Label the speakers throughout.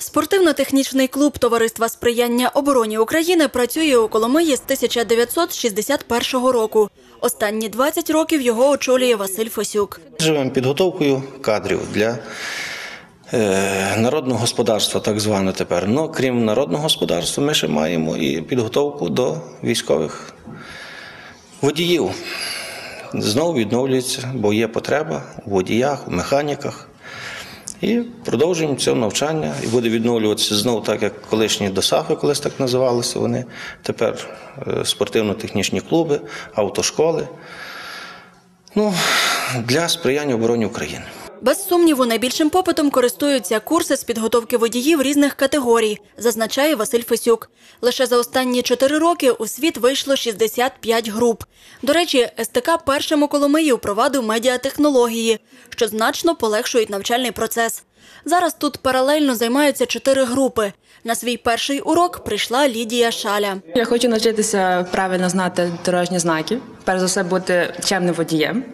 Speaker 1: Спортивно-технічний клуб Товариства сприяння обороні України працює у Коломиї з 1961 року. Останні 20 років його очолює Василь Фосюк.
Speaker 2: Живемо підготовкою кадрів для е, народного господарства, так зване тепер. Ну, крім народного господарства, ми ще маємо і підготовку до військових водіїв. Знову відновлюється, бо є потреба у водіях, у механіках. І продовжуємо це навчання, і буде відновлюватися знову так, як колишні ДОСАФи, колись так називалися вони. Тепер е, спортивно-технічні клуби, автошколи. Ну, для сприяння обороні України.
Speaker 1: Без сумніву, найбільшим попитом користуються курси з підготовки водіїв різних категорій, зазначає Василь Фесюк. Лише за останні чотири роки у світ вийшло 65 груп. До речі, СТК першим у Коломиї впровадив медіатехнології, що значно полегшують навчальний процес. Зараз тут паралельно займаються чотири групи. На свій перший урок прийшла Лідія Шаля.
Speaker 3: Я хочу навчитися правильно знати дорожні знаки, перш за все бути чемним водієм,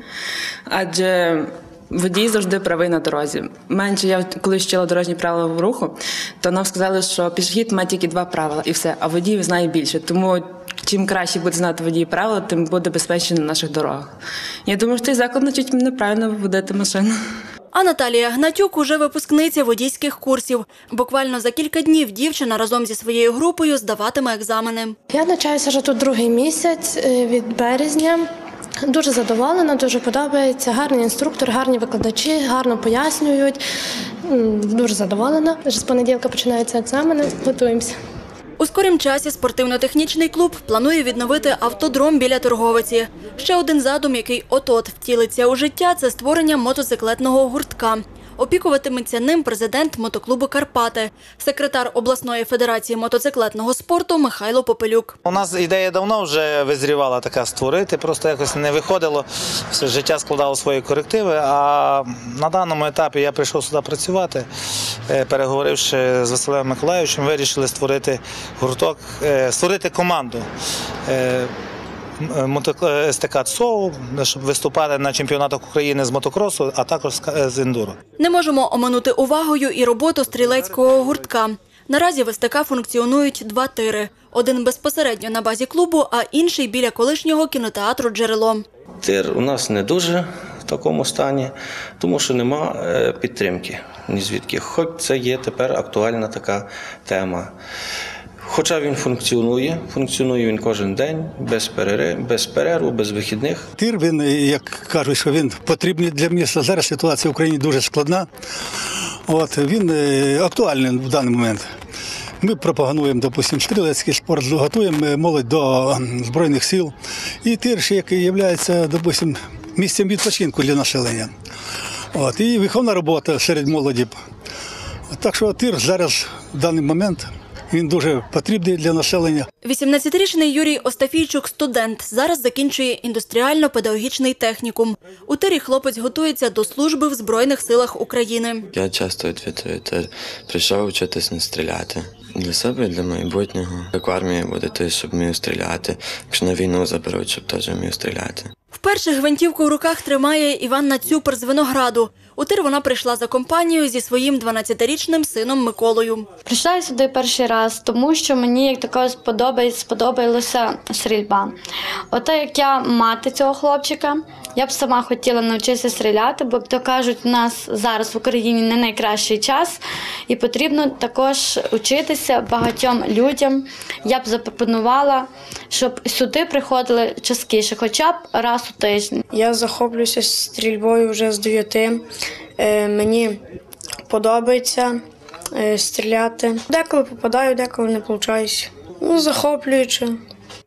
Speaker 3: адже водій завжди правий на дорозі. Менше я коли вчила дорожні правила в руху, то нам сказали, що пішохід має тільки два правила і все, а водій знає більше. Тому чим краще буде знати водій правила, тим буде безпечніше на наших дорогах. Я думаю, що цей заклад навчить мене правильно водити машину.
Speaker 1: А Наталія Гнатюк уже випускниця водійських курсів. Буквально за кілька днів дівчина разом зі своєю групою здаватиме екзамени.
Speaker 4: Я навчаюся вже тут другий місяць е, від березня. Дуже задоволена, дуже подобається. Гарний інструктор, гарні викладачі, гарно пояснюють. Дуже задоволена. Вже з понеділка починаються екзамени. Готуємося.
Speaker 1: У скорім часі спортивно-технічний клуб планує відновити автодром біля торговиці. Ще один задум, який от-от втілиться у життя, це створення мотоциклетного гуртка. Опікуватиметься ним президент мотоклубу Карпати, секретар обласної федерації мотоциклетного спорту Михайло Попелюк.
Speaker 5: У нас ідея давно вже визрівала така створити, просто якось не виходило. Все життя складало свої корективи. А на даному етапі я прийшов сюди працювати, Е, переговоривши з Василем Миколаївичем, вирішили створити гурток, е, створити команду. Е, е, СТК ЦОУ, щоб виступати на чемпіонатах України з мотокросу, а також з ендуро.
Speaker 1: Не можемо оминути увагою і роботу стрілецького гуртка. Наразі в СТК функціонують два тири: один безпосередньо на базі клубу, а інший біля колишнього кінотеатру Джерело.
Speaker 2: Тир у нас не дуже в такому стані, тому що нема е, підтримки ні звідки. Хоч це є тепер актуальна така тема. Хоча він функціонує, функціонує він кожен день, без перерив, без перерву, без вихідних.
Speaker 6: Тир він, як кажуть, що він потрібний для міста. Зараз ситуація в Україні дуже складна. От він е, актуальний в даний момент. Ми пропагуємо, допустимо, стрілецький спорт, готуємо е, молодь до збройних сил. І тир який є, допустимо, місцем відпочинку для населення. От, і виховна робота серед молоді. От, так що тир зараз в даний момент він дуже потрібний для населення.
Speaker 1: 18-річний Юрій Остафійчук – студент. Зараз закінчує індустріально-педагогічний технікум. У тирі хлопець готується до служби в Збройних силах України.
Speaker 7: Я часто відвідую тир. Прийшов вчитись не стріляти. Для себе і для майбутнього. Як в армії буде той, щоб вмів стріляти. Якщо на війну заберуть, щоб теж вмів стріляти.
Speaker 1: Вперше гвинтівку в руках тримає Іванна Цюпер з Винограду. У тир вона прийшла за компанією зі своїм 12-річним сином Миколою.
Speaker 8: Прийшла я сюди перший раз, тому що мені як також сподобається, сподобалася стрільба. Ото як я мати цього хлопчика, я б сама хотіла навчитися стріляти, бо то кажуть, у нас зараз в Україні не найкращий час, і потрібно також учитися багатьом людям. Я б запропонувала, щоб сюди приходили частіше, хоча б раз у тиждень.
Speaker 9: Я захоплююся стрільбою вже з 9. Е, мені подобається е, стріляти. Деколи попадаю, деколи не виходить. Ну, захоплююче.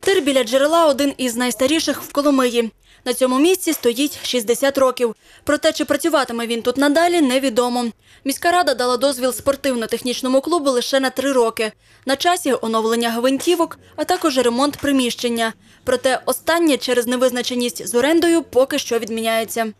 Speaker 1: Тир біля джерела – один із найстаріших в Коломиї. На цьому місці стоїть 60 років. Проте, чи працюватиме він тут надалі, невідомо. Міська рада дала дозвіл спортивно-технічному клубу лише на три роки. На часі оновлення гвинтівок, а також ремонт приміщення. Проте останнє через невизначеність з орендою поки що відміняється.